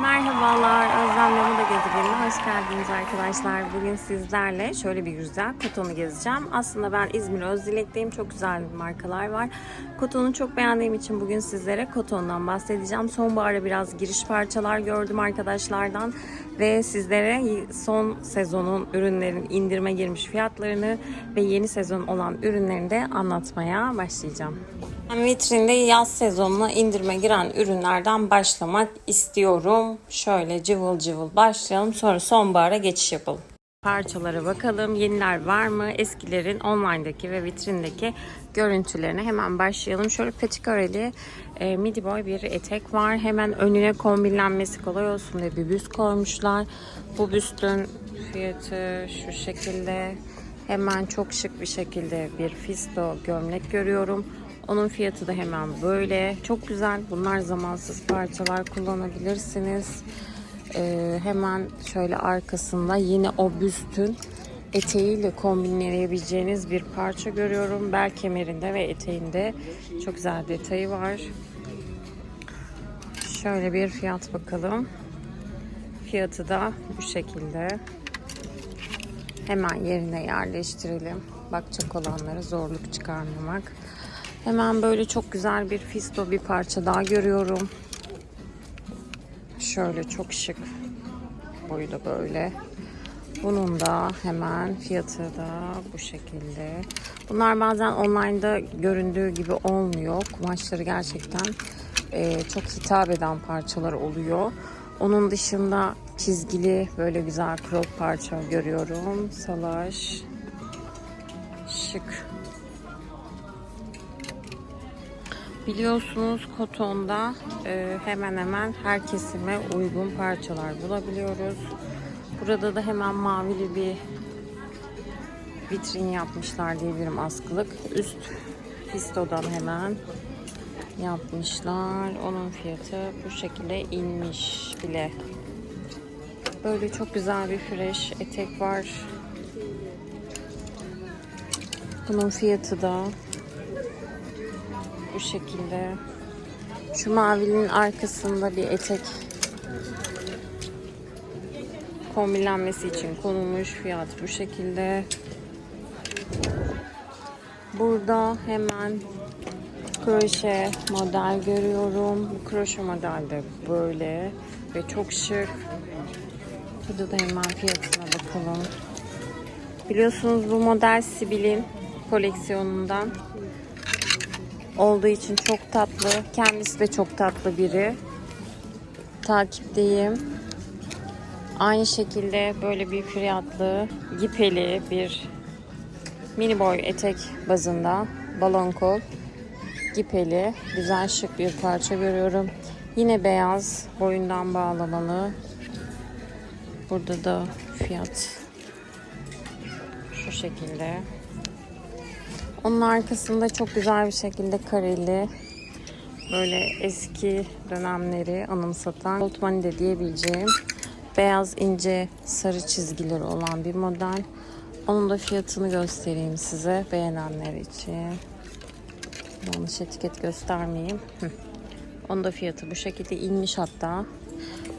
Merhabalar, Özlem Moda Gezegenine hoş geldiniz arkadaşlar. Bugün sizlerle şöyle bir güzel Koton'u gezeceğim. Aslında ben İzmir Özdilek'teyim. Çok güzel markalar var. Koton'u çok beğendiğim için bugün sizlere Koton'dan bahsedeceğim. Sonbahara biraz giriş parçalar gördüm arkadaşlardan. Ve sizlere son sezonun ürünlerin indirime girmiş fiyatlarını ve yeni sezon olan ürünlerini de anlatmaya başlayacağım. Vitrinde yaz sezonuna indirime giren ürünlerden başlamak istiyorum. Şöyle cıvıl cıvıl başlayalım sonra sonbahara geçiş yapalım. Parçalara bakalım. Yeniler var mı? Eskilerin online'daki ve vitrindeki görüntülerine hemen başlayalım. Şöyle petikareli e, midi boy bir etek var. Hemen önüne kombinlenmesi kolay olsun diye bir büst koymuşlar. Bu büstün fiyatı şu şekilde. Hemen çok şık bir şekilde bir fisto gömlek görüyorum. Onun fiyatı da hemen böyle. Çok güzel. Bunlar zamansız parçalar kullanabilirsiniz. Ee, hemen şöyle arkasında yine o büstün eteğiyle kombinleyebileceğiniz bir parça görüyorum. Bel kemerinde ve eteğinde çok güzel detayı var. Şöyle bir fiyat bakalım. Fiyatı da bu şekilde. Hemen yerine yerleştirelim. Bakacak olanlara zorluk çıkarmamak. Hemen böyle çok güzel bir fisto bir parça daha görüyorum. Şöyle çok şık. Boyu da böyle. Bunun da hemen fiyatı da bu şekilde. Bunlar bazen online'da göründüğü gibi olmuyor. Kumaşları gerçekten e, çok hitap eden parçalar oluyor. Onun dışında çizgili böyle güzel crop parça görüyorum. Salaş. Şık. Biliyorsunuz kotonda e, hemen hemen her kesime uygun parçalar bulabiliyoruz. Burada da hemen mavili bir vitrin yapmışlar diyebilirim askılık. Üst fistodan hemen yapmışlar. Onun fiyatı bu şekilde inmiş bile. Böyle çok güzel bir fresh etek var. Bunun fiyatı da bu şekilde. Şu mavinin arkasında bir etek kombinlenmesi için konulmuş fiyat bu şekilde. Burada hemen kroşe model görüyorum. Bu kroşe model de böyle ve çok şık. Burada da hemen fiyatına bakalım. Biliyorsunuz bu model Sibil'in koleksiyonundan olduğu için çok tatlı. Kendisi de çok tatlı biri. Takipteyim. Aynı şekilde böyle bir fiyatlı, gipeli bir mini boy etek bazında balon kol gipeli güzel şık bir parça görüyorum. Yine beyaz boyundan bağlamalı. Burada da fiyat şu şekilde. Onun arkasında çok güzel bir şekilde kareli böyle eski dönemleri anımsatan Old Money de diyebileceğim beyaz ince sarı çizgileri olan bir model. Onun da fiyatını göstereyim size beğenenler için. Yanlış etiket göstermeyeyim. Onun da fiyatı bu şekilde inmiş hatta.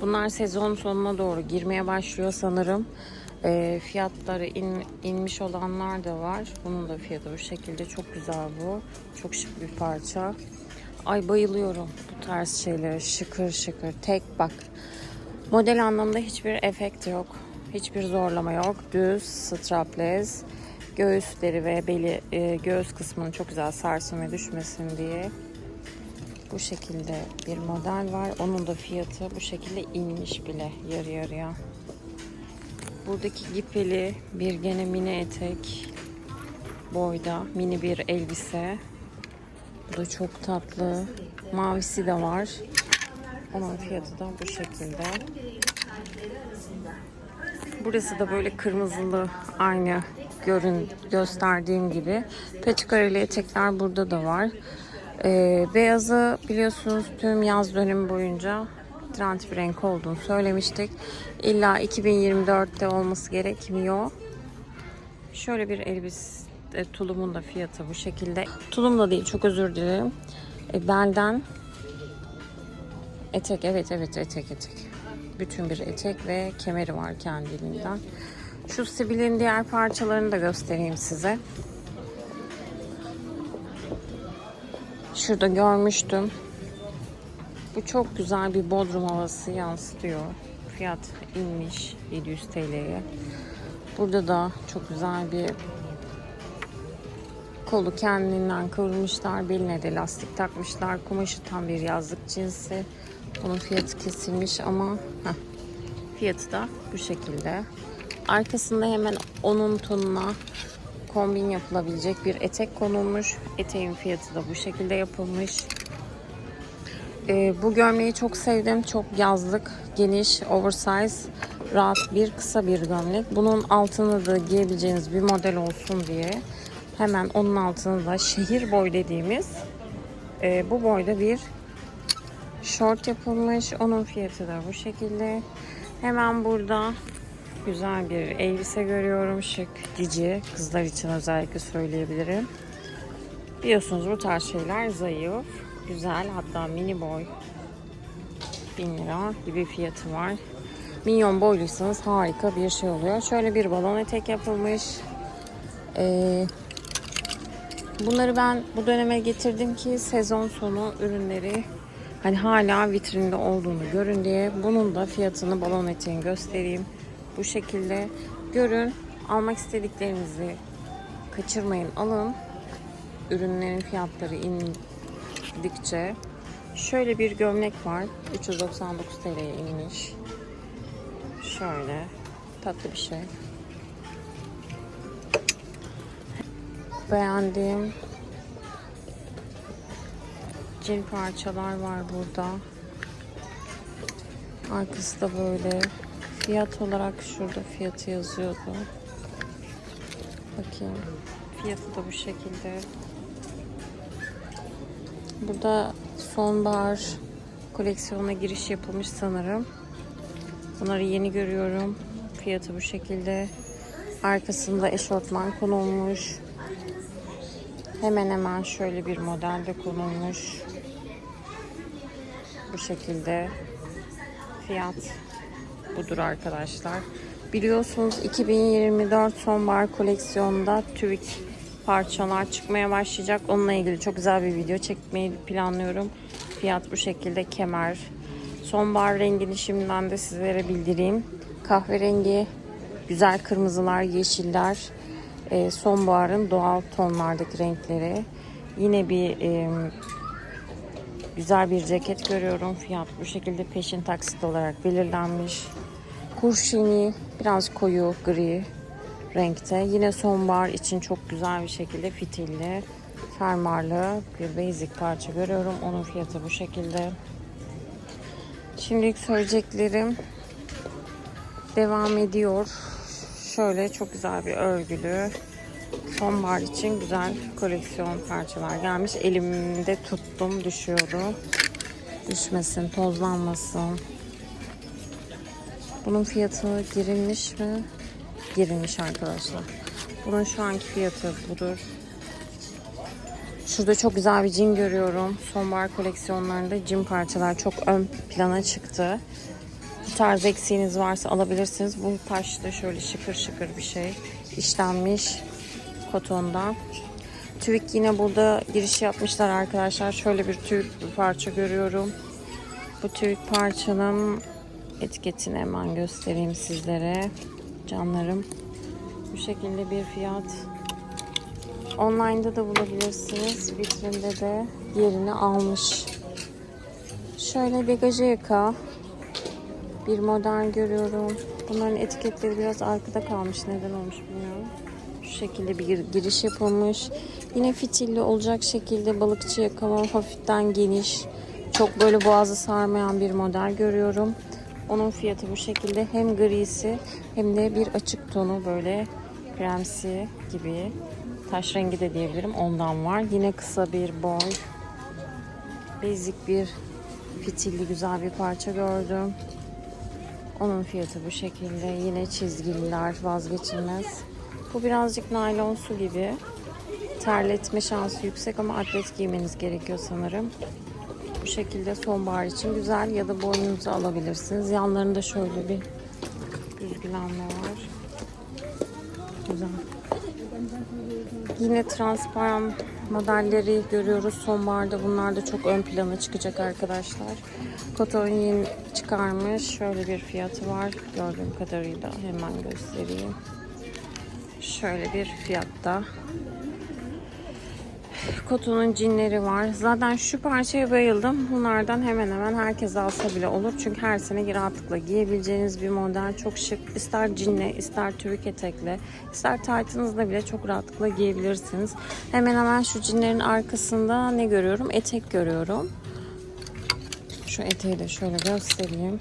Bunlar sezon sonuna doğru girmeye başlıyor sanırım. E, fiyatları in, inmiş olanlar da var. Bunun da fiyatı bu şekilde. Çok güzel bu. Çok şık bir parça. Ay bayılıyorum bu tarz şeylere. Şıkır şıkır. Tek bak. Model anlamında hiçbir efekt yok. Hiçbir zorlama yok. Düz, strapless. Göğüsleri ve beli, e, göğüs kısmını çok güzel sarsın ve düşmesin diye. Bu şekilde bir model var. Onun da fiyatı bu şekilde inmiş bile yarı yarıya. Buradaki gipeli bir gene mini etek boyda mini bir elbise. Bu da çok tatlı. Mavisi de var. Onun fiyatı da bu şekilde. Burası da böyle kırmızılı aynı görün gösterdiğim gibi. Petikareli etekler burada da var. Ee, beyazı biliyorsunuz tüm yaz dönemi boyunca trend bir renk olduğunu söylemiştik. İlla 2024'te olması gerekmiyor. Şöyle bir elbise e, tulumun da fiyatı bu şekilde. Tulum da değil çok özür dilerim. E, belden Etek evet evet etek etek. Bütün bir etek ve kemeri var kendiliğinden. Şu Sibil'in diğer parçalarını da göstereyim size. Şurada görmüştüm. Bu çok güzel bir bodrum havası yansıtıyor. Fiyat inmiş 700 TL'ye. Burada da çok güzel bir kolu kendinden kıvırmışlar. Beline de lastik takmışlar. Kumaşı tam bir yazlık cinsi. Bunun fiyatı kesilmiş ama heh, fiyatı da bu şekilde. Arkasında hemen onun tonuna kombin yapılabilecek bir etek konulmuş. Eteğin fiyatı da bu şekilde yapılmış. Ee, bu gömleği çok sevdim. Çok yazlık, geniş, oversize, rahat bir kısa bir gömlek. Bunun altına da giyebileceğiniz bir model olsun diye hemen onun altına da şehir boy dediğimiz e, bu boyda bir short yapılmış. Onun fiyatı da bu şekilde. Hemen burada güzel bir elbise görüyorum. Şık, cici. Kızlar için özellikle söyleyebilirim. Biliyorsunuz bu tarz şeyler zayıf, güzel hatta mini boy 1000 lira gibi fiyatı var. Minyon boyluysanız harika bir şey oluyor. Şöyle bir balon etek yapılmış. Ee, bunları ben bu döneme getirdim ki sezon sonu ürünleri hani hala vitrinde olduğunu görün diye. Bunun da fiyatını balon eteğini göstereyim. Bu şekilde görün. Almak istediklerinizi kaçırmayın alın ürünlerin fiyatları indikçe şöyle bir gömlek var. 399 TL'ye inmiş. Şöyle tatlı bir şey. Beğendiğim cin parçalar var burada. Arkası da böyle. Fiyat olarak şurada fiyatı yazıyordu. Bakayım. Fiyatı da bu şekilde. Burada sonbahar koleksiyona giriş yapılmış sanırım. Bunları yeni görüyorum. Fiyatı bu şekilde. Arkasında eşortman konulmuş. Hemen hemen şöyle bir modelde konulmuş. Bu şekilde. Fiyat budur arkadaşlar. Biliyorsunuz 2024 sonbahar koleksiyonunda TÜVİK parçalar çıkmaya başlayacak. Onunla ilgili çok güzel bir video çekmeyi planlıyorum. Fiyat bu şekilde kemer. Sonbahar rengini şimdiden de sizlere bildireyim. Kahverengi, güzel kırmızılar, yeşiller. e, sonbaharın doğal tonlardaki renkleri. Yine bir e, güzel bir ceket görüyorum. Fiyat bu şekilde peşin taksit olarak belirlenmiş. Kurşini biraz koyu gri renkte. Yine sonbahar için çok güzel bir şekilde fitilli, fermuarlı bir basic parça görüyorum. Onun fiyatı bu şekilde. Şimdilik söyleyeceklerim devam ediyor. Şöyle çok güzel bir örgülü sonbahar için güzel koleksiyon parçalar gelmiş. Elimde tuttum düşüyordu. Düşmesin, tozlanmasın. Bunun fiyatı girilmiş mi? Girilmiş arkadaşlar. Bunun şu anki fiyatı budur. Şurada çok güzel bir cin görüyorum. Sonbahar koleksiyonlarında cin parçalar çok ön plana çıktı. Bu tarz eksiğiniz varsa alabilirsiniz. Bu taşlı şöyle şıkır şıkır bir şey. işlenmiş kotonda. TÜVİK yine burada giriş yapmışlar arkadaşlar. Şöyle bir TÜVİK bir parça görüyorum. Bu TÜVİK parçanın etiketini hemen göstereyim sizlere. Canlarım. Bu şekilde bir fiyat. Online'da da bulabilirsiniz. Vitrinde de yerini almış. Şöyle degaje yaka bir model görüyorum. Bunların etiketleri biraz arkada kalmış. Neden olmuş bilmiyorum. Şu şekilde bir giriş yapılmış. Yine fitilli olacak şekilde balıkçı yakama hafiften geniş. Çok böyle boğazı sarmayan bir model görüyorum. Onun fiyatı bu şekilde hem grisi hem de bir açık tonu böyle kremsi gibi taş rengi de diyebilirim ondan var. Yine kısa bir boy basic bir fitilli güzel bir parça gördüm. Onun fiyatı bu şekilde. Yine çizgililer vazgeçilmez. Bu birazcık naylon su gibi. Terletme şansı yüksek ama atlet giymeniz gerekiyor sanırım. Bu şekilde sonbahar için güzel ya da boynunuza alabilirsiniz. Yanlarında şöyle bir büzgülenme var. Güzel. Yine transparan modelleri görüyoruz. Sonbaharda bunlar da çok ön plana çıkacak arkadaşlar. Koton yeni çıkarmış. Şöyle bir fiyatı var. Gördüğüm kadarıyla hemen göstereyim. Şöyle bir fiyatta. Kotonun cinleri var. Zaten şu parçaya bayıldım. Bunlardan hemen hemen herkes alsa bile olur. Çünkü her sene rahatlıkla giyebileceğiniz bir model. Çok şık. İster cinle, ister tüvük etekle, ister taytınızla bile çok rahatlıkla giyebilirsiniz. Hemen hemen şu cinlerin arkasında ne görüyorum? Etek görüyorum. Şu eteği de şöyle göstereyim.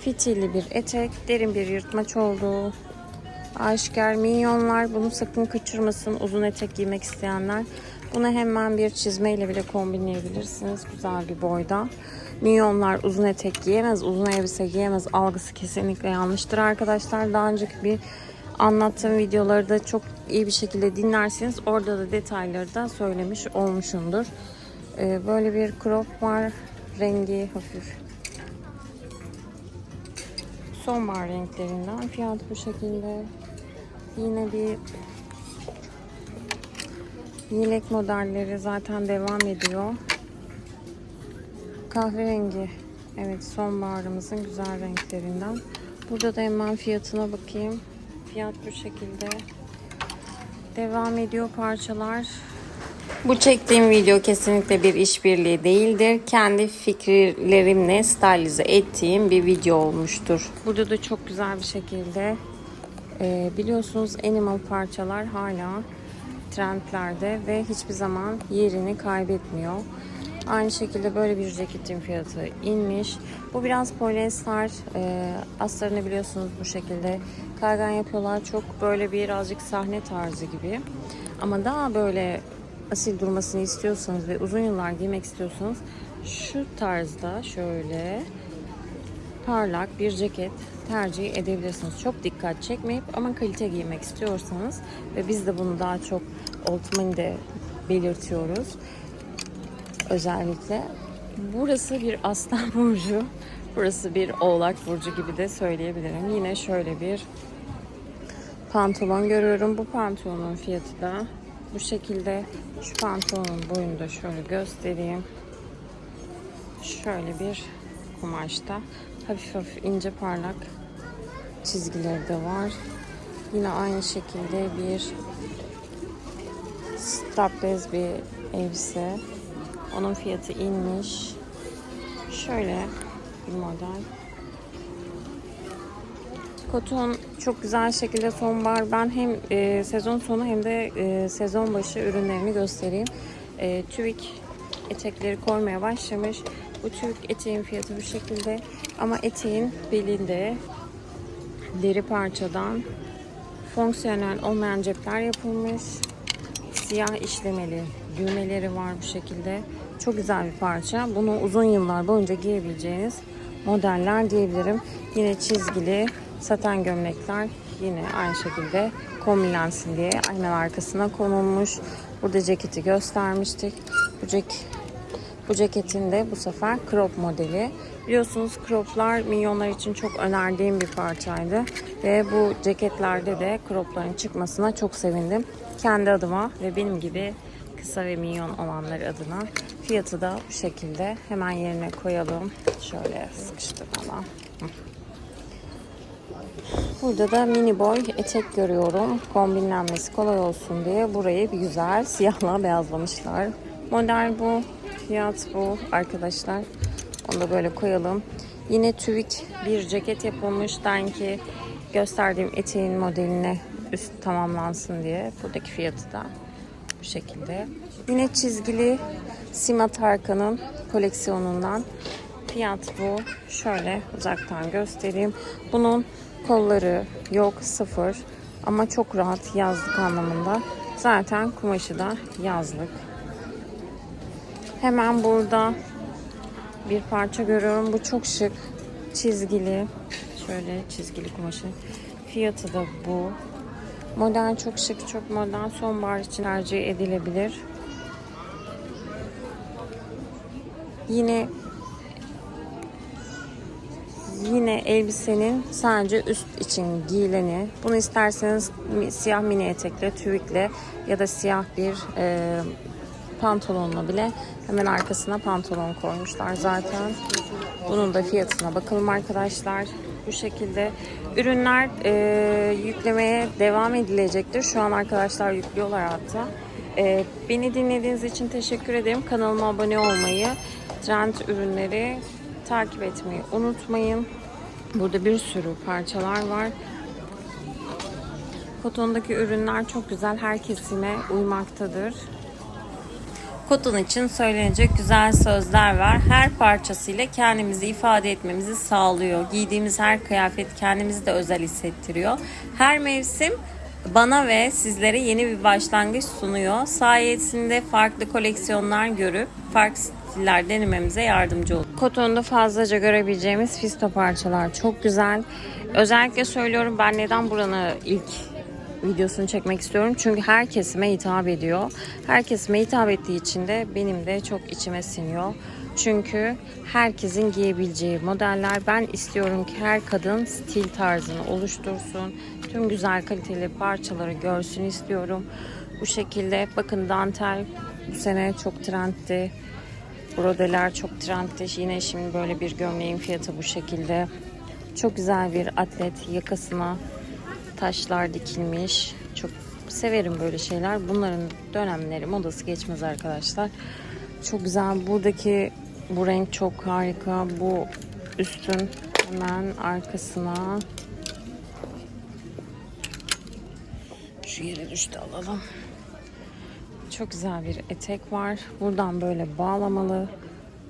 Fitilli bir etek, derin bir yırtmaç olduğu aşikar minyonlar. Bunu sakın kaçırmasın uzun etek giymek isteyenler. Bunu hemen bir çizmeyle bile kombinleyebilirsiniz. Güzel bir boyda. Minyonlar uzun etek giyemez, uzun elbise giyemez algısı kesinlikle yanlıştır arkadaşlar. Daha önceki bir anlattığım videoları da çok iyi bir şekilde dinlerseniz orada da detayları da söylemiş olmuşumdur. Ee, böyle bir crop var. Rengi hafif sonbahar renklerinden. Fiyatı bu şekilde. Yine bir yelek modelleri zaten devam ediyor. Kahverengi. Evet sonbaharımızın güzel renklerinden. Burada da hemen fiyatına bakayım. Fiyat bu şekilde. Devam ediyor parçalar. Bu çektiğim video kesinlikle bir işbirliği değildir. Kendi fikirlerimle stylize ettiğim bir video olmuştur. Burada da çok güzel bir şekilde e, biliyorsunuz animal parçalar hala trendlerde ve hiçbir zaman yerini kaybetmiyor. Aynı şekilde böyle bir ceketin fiyatı inmiş. Bu biraz polyester. E, astarını biliyorsunuz bu şekilde kaygan yapıyorlar. Çok böyle birazcık sahne tarzı gibi. Ama daha böyle asil durmasını istiyorsanız ve uzun yıllar giymek istiyorsanız şu tarzda şöyle parlak bir ceket tercih edebilirsiniz. Çok dikkat çekmeyip ama kalite giymek istiyorsanız ve biz de bunu daha çok Oldman'de belirtiyoruz. Özellikle burası bir aslan burcu, burası bir oğlak burcu gibi de söyleyebilirim. Yine şöyle bir pantolon görüyorum. Bu pantolonun fiyatı da bu şekilde şu pantolonun boyunu da şöyle göstereyim. Şöyle bir kumaşta hafif hafif ince parlak çizgileri de var. Yine aynı şekilde bir strapless bir elbise. Onun fiyatı inmiş. Şöyle bir model. Koton çok güzel şekilde sonbahar. Ben hem e, sezon sonu hem de e, sezon başı ürünlerini göstereyim. E, TÜVİK etekleri koymaya başlamış. Bu TÜVİK eteğin fiyatı bu şekilde. Ama eteğin belinde deri parçadan fonksiyonel olmayan cepler yapılmış. Siyah işlemeli düğmeleri var bu şekilde. Çok güzel bir parça. Bunu uzun yıllar boyunca giyebileceğiniz modeller diyebilirim. Yine çizgili saten gömlekler yine aynı şekilde kombinlensin diye aynen arkasına konulmuş. Burada ceketi göstermiştik. Bu, cek bu ceketin de bu sefer crop modeli. Biliyorsunuz croplar minyonlar için çok önerdiğim bir parçaydı. Ve bu ceketlerde de cropların çıkmasına çok sevindim. Kendi adıma ve benim gibi kısa ve minyon olanlar adına. Fiyatı da bu şekilde. Hemen yerine koyalım. Şöyle sıkıştırmadan. Burada da mini boy etek görüyorum. Kombinlenmesi kolay olsun diye burayı bir güzel siyahla beyazlamışlar. Model bu. Fiyat bu arkadaşlar. Onu da böyle koyalım. Yine tüvik bir ceket yapılmış. Denki gösterdiğim eteğin modeline üst tamamlansın diye. Buradaki fiyatı da bu şekilde. Yine çizgili Sima Tarkan'ın koleksiyonundan. Fiyat bu. Şöyle uzaktan göstereyim. Bunun kolları yok sıfır ama çok rahat yazlık anlamında. Zaten kumaşı da yazlık. Hemen burada bir parça görüyorum. Bu çok şık. Çizgili. Şöyle çizgili kumaşı. Fiyatı da bu. Model çok şık, çok modern. Sonbahar için tercih edilebilir. Yine Yine elbisenin sadece üst için giyileni. Bunu isterseniz siyah mini etekle, tüvikle ya da siyah bir e, pantolonla bile hemen arkasına pantolon koymuşlar zaten. Bunun da fiyatına bakalım arkadaşlar. Bu şekilde ürünler e, yüklemeye devam edilecektir. Şu an arkadaşlar yüklüyorlar hatta. E, beni dinlediğiniz için teşekkür ederim. Kanalıma abone olmayı, trend ürünleri takip etmeyi unutmayın. Burada bir sürü parçalar var. Kotondaki ürünler çok güzel. Her kesime uymaktadır. Koton için söylenecek güzel sözler var. Her parçasıyla kendimizi ifade etmemizi sağlıyor. Giydiğimiz her kıyafet kendimizi de özel hissettiriyor. Her mevsim bana ve sizlere yeni bir başlangıç sunuyor. Sayesinde farklı koleksiyonlar görüp farklı stiller denememize yardımcı oluyor. Kotonda fazlaca görebileceğimiz fisto parçalar çok güzel. Özellikle söylüyorum ben neden buranı ilk videosunu çekmek istiyorum. Çünkü her kesime hitap ediyor. Her kesime hitap ettiği için de benim de çok içime siniyor. Çünkü herkesin giyebileceği modeller. Ben istiyorum ki her kadın stil tarzını oluştursun. Tüm güzel kaliteli parçaları görsün istiyorum. Bu şekilde bakın dantel bu sene çok trendti. Brodeler çok trendti. Yine şimdi böyle bir gömleğin fiyatı bu şekilde. Çok güzel bir atlet yakasına taşlar dikilmiş. Çok severim böyle şeyler. Bunların dönemleri modası geçmez arkadaşlar. Çok güzel. Buradaki bu renk çok harika. Bu üstün hemen arkasına şu yere düştü alalım. Çok güzel bir etek var. Buradan böyle bağlamalı.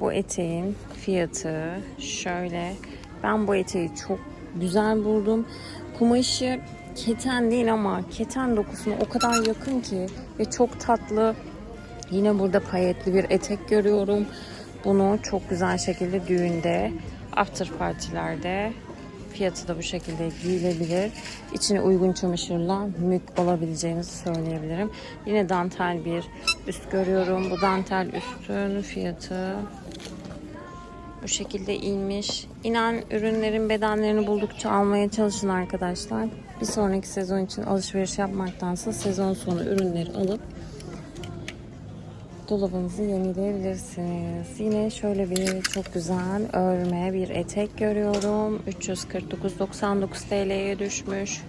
Bu eteğin fiyatı şöyle. Ben bu eteği çok güzel buldum. Kumaşı keten değil ama keten dokusuna o kadar yakın ki ve çok tatlı. Yine burada payetli bir etek görüyorum. Bunu çok güzel şekilde düğünde, after partilerde fiyatı da bu şekilde giyilebilir. İçine uygun çamaşırla mük olabileceğinizi söyleyebilirim. Yine dantel bir üst görüyorum. Bu dantel üstün fiyatı bu şekilde inmiş. İnan ürünlerin bedenlerini buldukça almaya çalışın arkadaşlar. Bir sonraki sezon için alışveriş yapmaktansa sezon sonu ürünleri alıp dolabınızı yenileyebilirsiniz. Yine şöyle bir çok güzel örme bir etek görüyorum. 349.99 TL'ye düşmüş.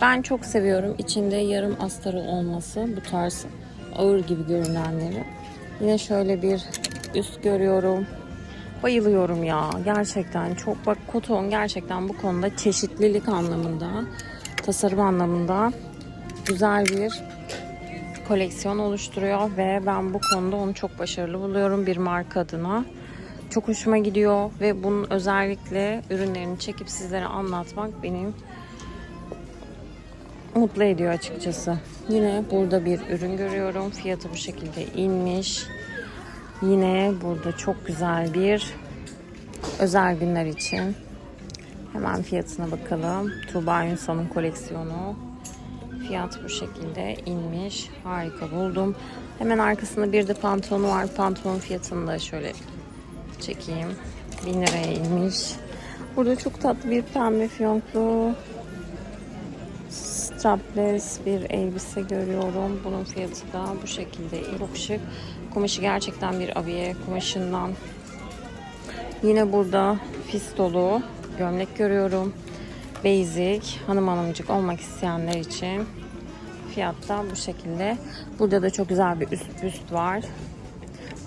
Ben çok seviyorum. İçinde yarım astarı olması bu tarz ağır gibi görünenleri. Yine şöyle bir üst görüyorum. Bayılıyorum ya gerçekten çok bak koton gerçekten bu konuda çeşitlilik anlamında tasarım anlamında güzel bir koleksiyon oluşturuyor ve ben bu konuda onu çok başarılı buluyorum bir marka adına. Çok hoşuma gidiyor ve bunun özellikle ürünlerini çekip sizlere anlatmak benim mutlu ediyor açıkçası. Yine burada bir ürün görüyorum. Fiyatı bu şekilde inmiş. Yine burada çok güzel bir özel günler için. Hemen fiyatına bakalım. Tuğba Ünsal'ın koleksiyonu. Fiyat bu şekilde inmiş. Harika buldum. Hemen arkasında bir de pantolonu var. Pantolon fiyatını da şöyle çekeyim. 1000 liraya inmiş. Burada çok tatlı bir pembe fiyonklu strapless bir elbise görüyorum. Bunun fiyatı da bu şekilde çok şık. Kumaşı gerçekten bir abiye kumaşından. Yine burada fistolu gömlek görüyorum. Basic hanım hanımcık olmak isteyenler için fiyatta bu şekilde. Burada da çok güzel bir üst büst var.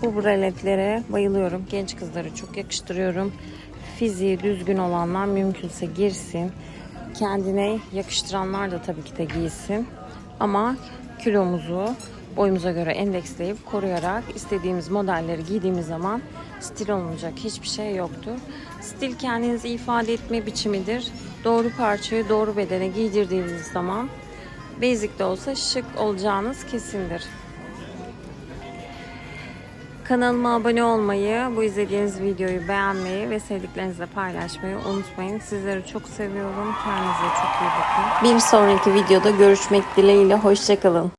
Bu braletlere bayılıyorum. Genç kızları çok yakıştırıyorum. Fiziği düzgün olanlar mümkünse girsin. Kendine yakıştıranlar da tabii ki de giysin. Ama kilomuzu boyumuza göre endeksleyip koruyarak istediğimiz modelleri giydiğimiz zaman stil olmayacak hiçbir şey yoktur. Stil kendinizi ifade etme biçimidir. Doğru parçayı doğru bedene giydirdiğiniz zaman basic de olsa şık olacağınız kesindir. Kanalıma abone olmayı, bu izlediğiniz videoyu beğenmeyi ve sevdiklerinizle paylaşmayı unutmayın. Sizleri çok seviyorum. Kendinize çok iyi bakın. Bir sonraki videoda görüşmek dileğiyle. Hoşçakalın.